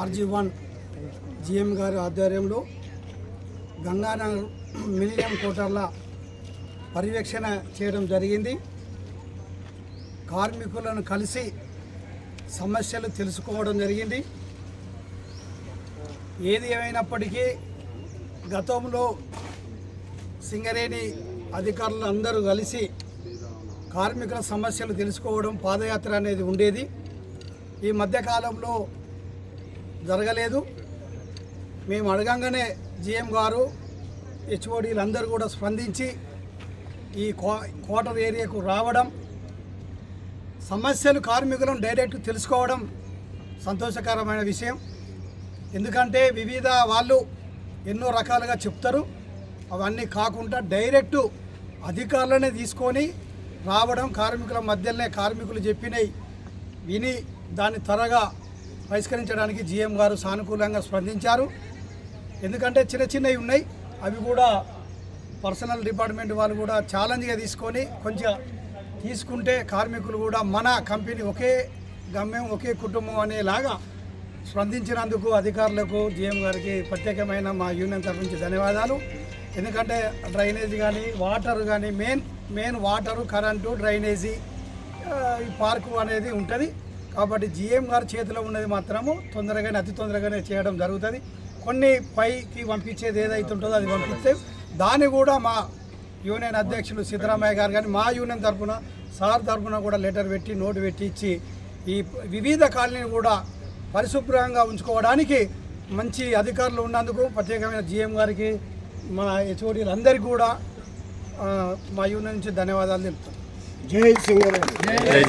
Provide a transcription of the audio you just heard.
RG one GM గారి ఆధ్వర్యంలో గంగానగర్ మిలియం కోటర్ల పర్యవేక్షణ చేయడం జరిగింది. కార్మికులను కలిసి సమస్యలు తెలుసుకోవడం జరిగింది. ఏది ఏమైనప్పటికీ గతంలో సింగరేణి అధికారులు అందరూ కలిసి కార్మికుల సమస్యలు తెలుసుకోవడం పాదయాత్ర అనేది ఉండేది. ఈ మధ్యకాలంలో జరగలేదు. మేము అడగంగానే జిఎం గారు హెచ్ఓడీలు అందరూ కూడా స్పందించి ఈ క్వార్టర్ ఏరియాకు రావడం సమస్యలు కార్మికులను డైరెక్ట్ తెలుసుకోవడం సంతోషకరమైన విషయం. ఎందుకంటే వివిధ వాళ్ళు ఎన్నో రకాలుగా చెప్తారు. అవన్నీ కాకుండా డైరెక్టు అధికారులనే తీసుకొని రావడం కార్మికుల మధ్యలోనే కార్మికులు చెప్పినవి విని దాన్ని త్వరగా పరిష్కరించడానికి జీఎం గారు సానుకూలంగా స్పందించారు. ఎందుకంటే చిన్న చిన్నవి ఉన్నాయి. అవి కూడా పర్సనల్ డిపార్ట్మెంట్ వాళ్ళు కూడా ఛాలెంజ్గా తీసుకొని కొంచెం తీసుకుంటే కార్మికులు కూడా మన కంపెనీ ఒకే గమ్యం ఒకే కుటుంబం అనేలాగా స్పందించినందుకు అధికారులకు జీఎం గారికి ప్రత్యేకమైన మా యూనియన్ తరఫు నుంచి ధన్యవాదాలు. ఎందుకంటే డ్రైనేజ్ కానీ వాటర్ కానీ main main water current drainage ఈ పార్కు అనేది ఉంటుంది. కాబట్టి జిఎం గారి చేతిలో ఉన్నది మాత్రము తొందరగానే అతి తొందరగానే చేయడం జరుగుతుంది. కొన్ని పైకి పంపించేది ఏదైతే ఉంటుందో అది పంపిస్తే దాన్ని కూడా మా యూనియన్ అధ్యక్షులు సిద్ధరామయ్య గారు కానీ మా యూనియన్ తరఫున సార్ తరఫున కూడా లెటర్ పెట్టి నోటు పెట్టి ఇచ్చి ఈ వివిధ కాలనీని కూడా పరిశుభ్రంగా ఉంచుకోవడానికి మంచి అధికారులు ఉన్నందుకు ప్రత్యేకమైన జిఎం గారికి మన హెచ్ఓడీలు అందరికీ కూడా మా యూనియన్ నుంచి ధన్యవాదాలు తెలుపుతాం. జై సింగరేణి.